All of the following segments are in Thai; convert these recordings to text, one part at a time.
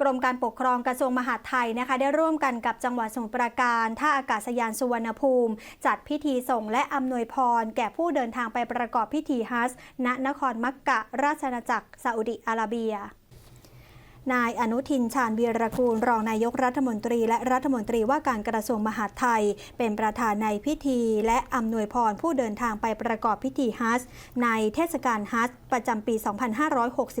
กรมการปกครองกระทรวงมหาดไทยนะคะ ได้ร่วมกันกับจังหวัดสมุทรปราการท่าอากาศยานสุวรรณภูมิ จัดพิธีส่งและอำนวยพร แก่ผู้เดินทางไปประกอบพิธีฮัจญ์ณนครมักกะราชนาจักรซาอุดิอาระเบีย นายอนุทินชาญวีรกูล รองนายกรัฐมนตรี และรัฐมนตรีว่าการกระทรวงมหาดไทย เป็นประธานในพิธี และอำนวยพรผู้เดินทางไปประกอบพิธีฮัจญ์ในเทศกาลฮัจญ์ประจำปี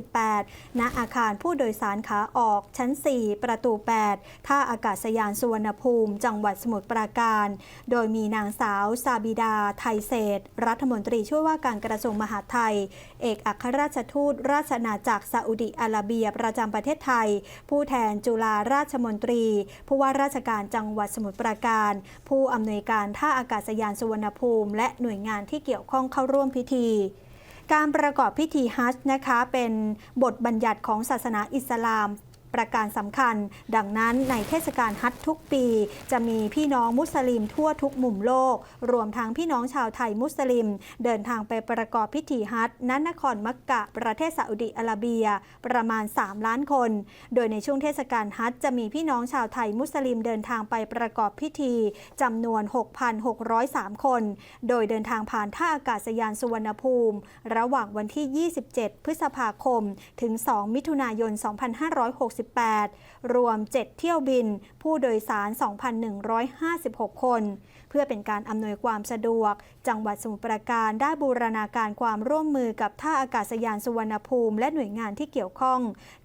2568 ณ อาคารผู้โดยสารขาออกชั้น 4 ประตู 8 ท่าอากาศยานสุวรรณภูมิ จังหวัดสมุทรปราการ โดยมีนางสาวซาบิดา ไทยเศษ รัฐมนตรีช่วยว่าการกระทรวงมหาดไทย เอกอัครราชทูตราชอาณาจักรซาอุดิอาระเบียประจำประเทศไทย ผู้แทนจุฬาราชมนตรี ผู้ว่าราชการจังหวัดสมุทรปราการ ผู้อำนวยการท่าอากาศยานสุวรรณภูมิ และหน่วยงานที่เกี่ยวข้องเข้าร่วมพิธีการประกอบพิธีฮัจญ์นะคะเป็นบทบัญญัติของศาสนาอิสลาม ประการสำคัญ ดังนั้นในเทศกาลฮัจญ์ทุกปี จะมีพี่น้องมุสลิมทั่วทุกมุมโลก รวมทั้งพี่น้องชาวไทยมุสลิม เดินทางไปประกอบพิธีฮัจญ์ณนครมักกะ ประเทศซาอุดิอาระเบีย ประมาณ 3 ล้านคน โดยในช่วงเทศกาลฮัจญ์จะมีพี่น้องชาวไทยมุสลิมเดินทางไปประกอบพิธีจำนวน 6,603 คน โดยเดินทางผ่านท่าอากาศยานสุวรรณภูมิ ระหว่างวันที่ 27 พฤษภาคม ถึง 2 มิถุนายน2568 รวม 7 เที่ยวบิน ผู้โดยสาร 2,156 คน เพื่อเป็นการอำนวยความสะดวก จังหวัดสมุทรปราการได้บูรณาการความร่วมมือกับท่าอากาศยานสุวรรณภูมิ และหน่วยงานที่เกี่ยวข้อง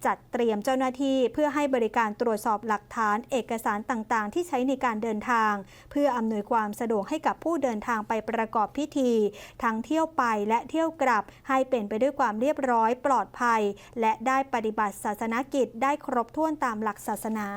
จัดเตรียมเจ้าหน้าที่เพื่อให้บริการตรวจสอบหลักฐานเอกสารต่างๆ ที่ใช้ในการเดินทาง เพื่ออำนวยความสะดวกให้กับผู้เดินทางไปประกอบพิธี ทั้งเที่ยวไปและเที่ยวกลับให้เป็นไปด้วยความเรียบร้อยปลอดภัย และได้ปฏิบัติศาสนกิจได้ครบถ้วนตามหลักศาสนา